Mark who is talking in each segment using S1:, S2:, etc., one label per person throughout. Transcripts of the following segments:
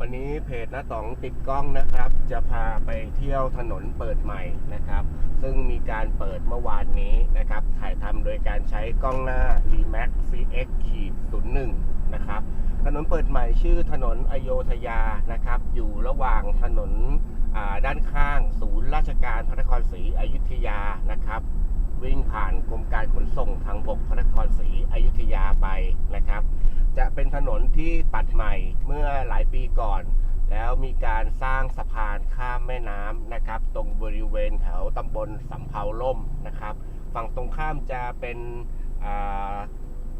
S1: วันนี้เพจน้าต๋องติดกล้องนะครับ จะพาไปเที่ยวถนนเปิดใหม่นะครับ ซึ่งมีการเปิดเมื่อวานนี้นะครับ ถ่ายทำโดยการใช้กล้องหน้า Remax CX ขีด01นะครับ ถนนเปิดใหม่ชื่อถนนอโยธยานะครับ อยู่ระหว่างถนนด้านข้าง ศูนย์ราชการพระนครศรีอยุธยานะครับ วิ่งผ่านกรมการขนส่งทางบกพระนครศรีอยุธยาไปนะครับ จะเป็นถนนที่ตัดใหม่เมื่อหลายปีก่อน แล้วมีการสร้างสะพานข้ามแม่น้ำนะครับ ตรงบริเวณแถวตำบลสำเภาล่มนะครับ ฝั่งตรงข้ามจะเป็น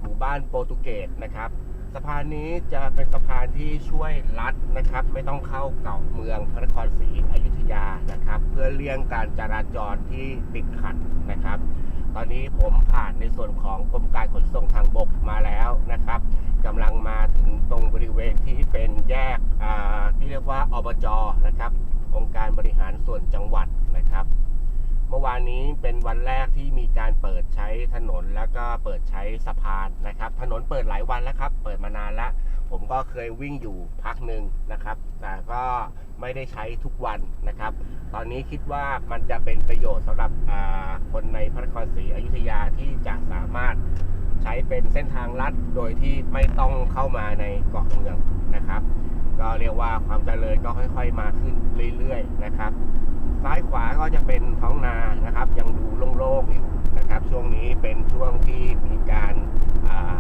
S1: หมู่บ้านโปรตุเกสนะครับสะพานนี้จะเป็นสะพานที่ช่วยลัดนะครับ ไม่ต้องเข้าเก่าเมืองพระนครศรีอยุธยานะครับ เพื่อเลี่ยงการจราจรที่ติดขัดนะครับ ตอนนี้ผมผ่านในส่วนของกรมการขนส่งทางบกมาแล้วนะครับกำลังมาถึงตรงบริเวณที่เป็นแยกอ่าที่เรียกว่า อบจนะครับ องค์การบริหารส่วนจังหวัดนะครับ เมื่อวานนี้เป็นวันแรกที่มีการเปิดใช้ถนนแล้วก็เปิดใช้สะพานนะครับ ถนนเปิดหลายวันแล้วครับ เปิดมานานแล้ว ผมก็เคยวิ่งอยู่พักหนึ่งนะครับ แต่ก็ไม่ได้ใช้ทุกวันนะครับ ตอนนี้คิดว่ามันจะเป็นประโยชน์สำหรับคนในพระนครศรีอยุธยาที่จะสามารถใช้เป็นเส้นทางลัดโดยที่ไม่ต้องเข้ามาในเกาะเมืองนะครับ ก็เรียกว่าความเจริญก็ค่อย ๆ มาขึ้นเรื่อยๆนะครับ ซ้ายขวาก็จะเป็นท้องนานะครับ ยังดูโล่งๆอยู่นะครับ ช่วงนี้เป็นช่วงที่มีการา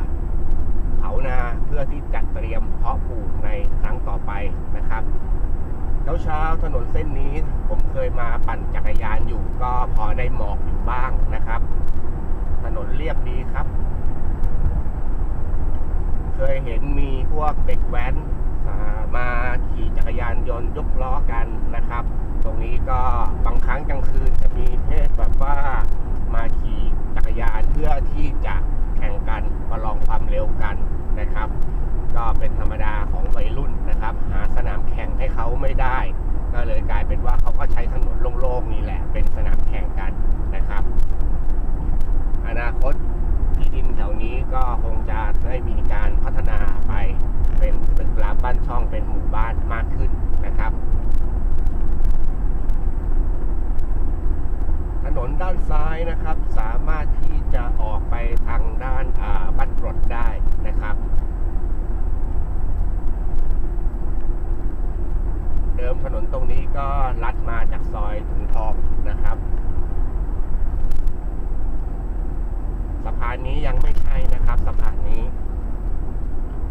S1: เผานาเพื่อที่จัดเตรียมเพาะปลูกในครั้งต่อไปนะครับเช้าๆถนนเส้นนี้ผมเคยมาปั่นจักรยานอยู่ ก็พอได้หมอกอยู่บ้างนะครับ ถนนเรียบดีครับ เคยเห็นมีพวกเด็กแว้น มาขี่จักรยานยนต์ยกล้อกันนะครับ ตรงนี้ก็บางครั้งกลางคืนจะมีเพศแบบว่ามาขี่จักรยานเพื่อที่จะแข่งกันประลองความเร็วกันนะครับ ก็เป็นธรรมดาของวัยรุ่นนะครับ หาสนามแข่งให้เขาไม่ได้ ก็เลยกลายเป็นว่าเขาก็ใช้ถนนโล่งๆนี่แหละ เป็นสนามแข่งกันนะครับ อนาคตที่ดินแถวนี้ก็คงจะได้มีการพัฒนาไปเป็นตึกรามบ้านช่องเป็นหมู่บ้านมากขึ้นนะครับ ถนนด้านซ้ายนะครับ สามารถที่จะออกไปทางด้านอ่าบ้านกรดได้นะครับ เดิมถนนตรงนี้ก็ลัดมาจากซอยถุงทองนะครับ สะพานนี้ยังไม่ใช่นะครับสะพานนี้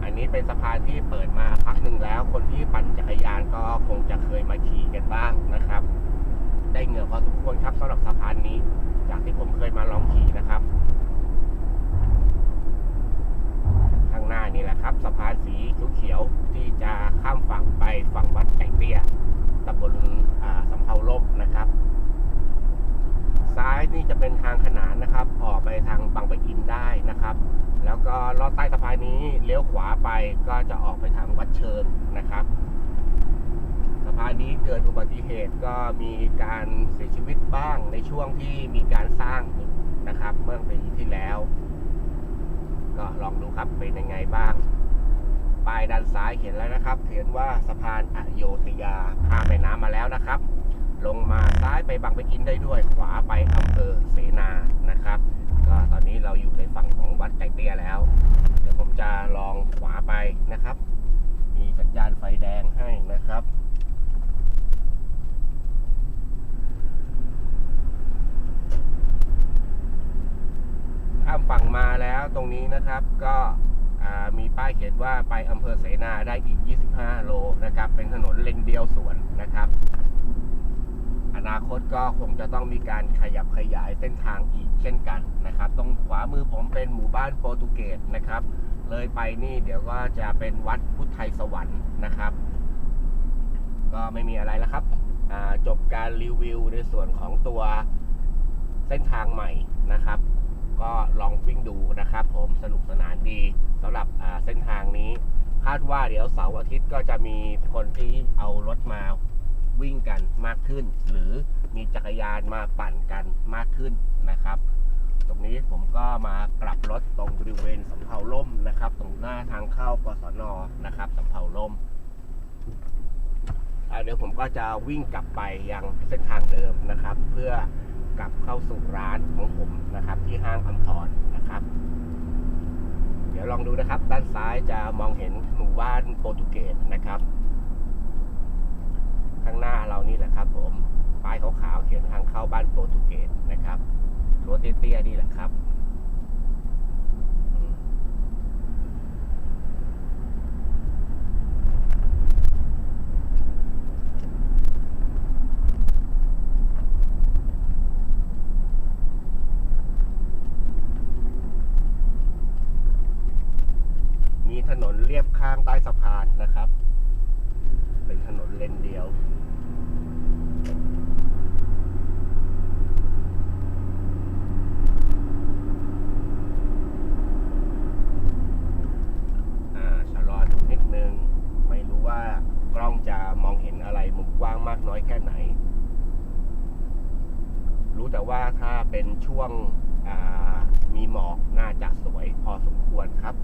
S1: อันนี้เป็นสะพานที่เปิดมาพักหนึ่งแล้ว คนที่ปั่นจักรยานก็คงจะเคยมาขี่กันบ้างนะครับ ได้เหงื่อพอสม ควรครับสำหรับสะพานนี้ จากที่ผมเคยมาลองขี่นะครับ ข้างหน้านี่แหละครับ สะพานสีเขียวๆที่จะข้ามฝั่งไปฝั่งวัดไก่เตี้ยตำบลสำเภาล่มนะครับ ซ้ายนี่จะเป็นทางขนานนะครับ ออกไปทางบางปะอินได้นะครับ แล้วก็ลอดใต้สะพานนี้เลี้ยวขวาไปก็จะออกไปทางวัดเชิญนะครับสะพานนี้เกิดอุบัติเหตุก็มีการเสียชีวิต บ้างในช่วงที่มีการสร้างนะครับ เมื่อปีที่แล้ว ก็ลองดูครับเป็นยังไงบ้างป้ายด้านซ้ายเขียนแล้วนะครับ เขียนว่าสะพานอโยธยาข้ามแม่น้ำมาแล้วนะครับ ลงมาซ้ายไปบางปะอินได้ด้วย ขวาไปอำเภอเสนานะครับ ก็ตอนนี้เราอยู่ในฝั่งของวัดไก่เตี้ยแล้ว เดี๋ยวผมจะลองขวาไปนะครับ มีสัญญาณไฟแดงให้นะครับ ข้ามฝั่งมาแล้ว ตรงนี้นะครับก็มีป้ายเขียนว่าไปอำเภอเสนาได้อีก 25 โลนะครับ เป็นถนนเลนเดียวสวนนะครับ อนาคตก็คงจะต้องมีการขยับขยายเส้นทางอีกเช่นกันนะครับ ตรงขวามือผมเป็นหมู่บ้านโปรตุเกสนะครับ เลยไปนี่เดี๋ยวก็จะเป็นวัดพุทธไทยสวรรค์นะครับ ก็ไม่มีอะไรแล้วครับจบการรีวิวในส่วนของตัวเส้นทางใหม่นะครับ ก็ลองวิ่งดูนะครับผมสนุกสนานดีสำหรับเส้นทางนี้ คาดว่าเดี๋ยวเสาร์อาทิตย์ก็จะมีคนที่เอารถมาวิ่งกันมากขึ้น หรือมีจักรยานมาปั่นกันมากขึ้นนะครับ ตรงนี้ผมก็มากลับรถตรงบริเวณสำเภาล่มนะครับ ตรงหน้าทางเข้ากศนนะครับสำเภาล่มเดี๋ยวผมก็จะวิ่งกลับไปยังเส้นทางเดิมนะครับ เพื่อ กลับเข้าสู่ร้านของผมนะครับ ที่ห้างอัมพรนะครับ เดี๋ยวลองดูนะครับ ด้านซ้ายจะมองเห็นหมู่บ้านโปรตุเกสนะครับ ข้างหน้าเรานี่แหละครับ ผมป้ายขาวๆเขียนทางเข้าบ้านโปรตุเกสนะครับรั้วเตี้ยๆนี่แหละครับอืม มีถนนเรียบข้างใต้สะพา นะครับ เป็นถนนเลนเดียวอ่าชะลอดูนิดนึงไม่รู้ว่ากล้องจะมองเห็นอะไรมุมกว้างมากน้อยแค่ไหนรู้แต่ว่าถ้าเป็นช่วงมีหมอกน่าจะสวยพอสมควรครับ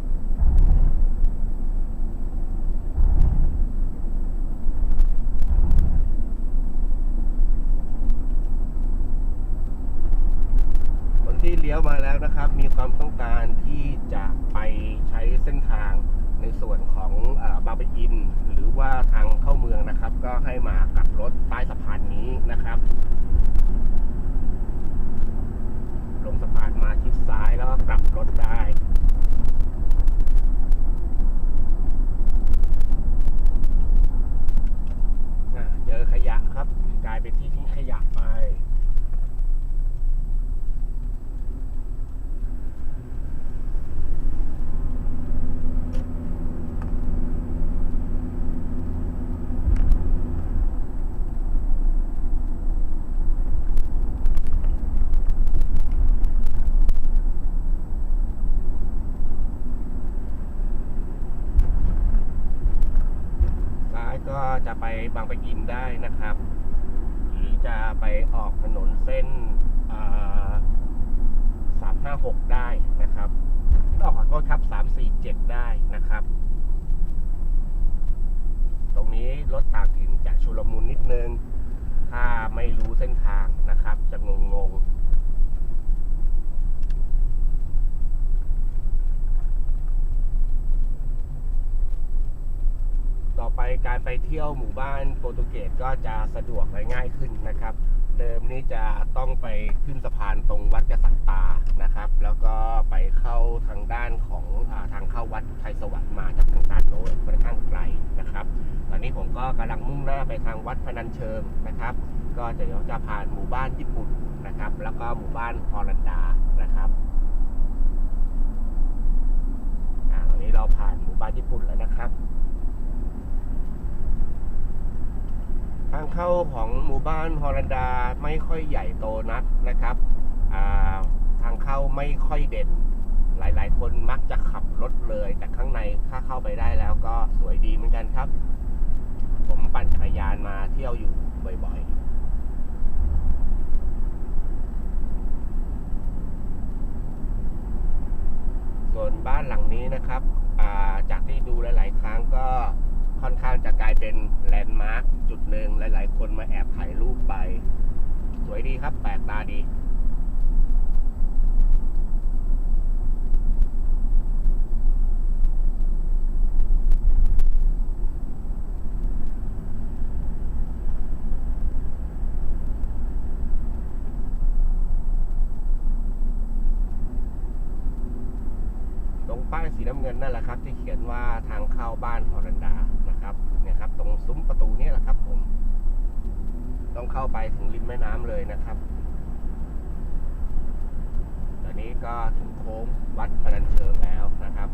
S1: คนที่เลี้ยวมาแล้วนะครับ มีความ ต้องการที่จะไปใช้เส้นทางในส่วนของอบางปะอิน หรือว่าทางเข้าเมืองนะครับ ก็ให้มากับรถใต้สะพานนี้นะครับ ลงสะพานมาชิดซ้ายแล้วก็กลับรถได้ อะเจอขยะครับ กลายเป็นที่ทิ้งขยะไป ซ้ายก็ จะไปบางปะอินได้นะครับ หรือจะไปออกถนนเส้นสามห้าหกได้นะครับก็ขอโทษครับสามสี่เจ็ดได้นะครับ ตรงนี้รถต่างถิ่นจะชุลมุนนิดนึง ถ้าไม่รู้เส้นทางนะครับ จะงงงๆ ต่อไป การไปเที่ยวหมู่บ้านโปรตุเกสก็จะสะดวกและง่ายขึ้นนะครับ เดิมนี้จะต้องไปขึ้นสะพานตรงวัดกษัตริย์ตานะครับ แล้วก็ไปเข้าทางด้านของอาทางเข้าวัดไทยสวรรค์มาจากทางด้านโน้นค่อนข้างไกลนะครับ ตอนนี้ผมก็กำลังมุ่งหน้าไปทางวัดพนัญเชิงนะครับ ก็จะเดี๋ยวจะผ่านหมู่บ้านญี่ปุ่นนะครับ แล้วก็หมู่บ้านฮอลันดานะครับอ่าตอนนี้เราผ่านหมู่บ้านญี่ปุ่นแล้วนะครับ ทาง เข้าของหมู่บ้านฮอลันดาไม่ค่อยใหญ่โตนักนะครับาทางเข้าไม่ค่อยเด่น หลายๆ คนมักจะขับรถเลย แต่ข้างในถ้าเข้าไปได้แล้วก็สวยดีเหมือนกันครับ ผมปั่นจักรยานมาเที่ยวอยู่บ่อยๆส่วนบ้านหลังนี้นะครับาจากที่ดูหลาย ๆ ครั้งก็ ค่อนข้างจะกลายเป็นแลนด์มาร์คจุดหนึ่งหลาย ๆ คนมาแอบถ่ายรูปไป สวยดีครับแปลกตาดี ป้ายสีน้ำเงินนั่นแหละครับ ที่เขียนว่าทางเข้าบ้านฮอรันดานะครับเนี่ยครับ ตรงซุ้มประตูนี้แหละครับ ผม ต้องเข้าไปถึงริมแม่น้ำเลยนะครับ ตอนนี้ก็ถึงโค้งวัดพนันเชิงแล้วนะครับ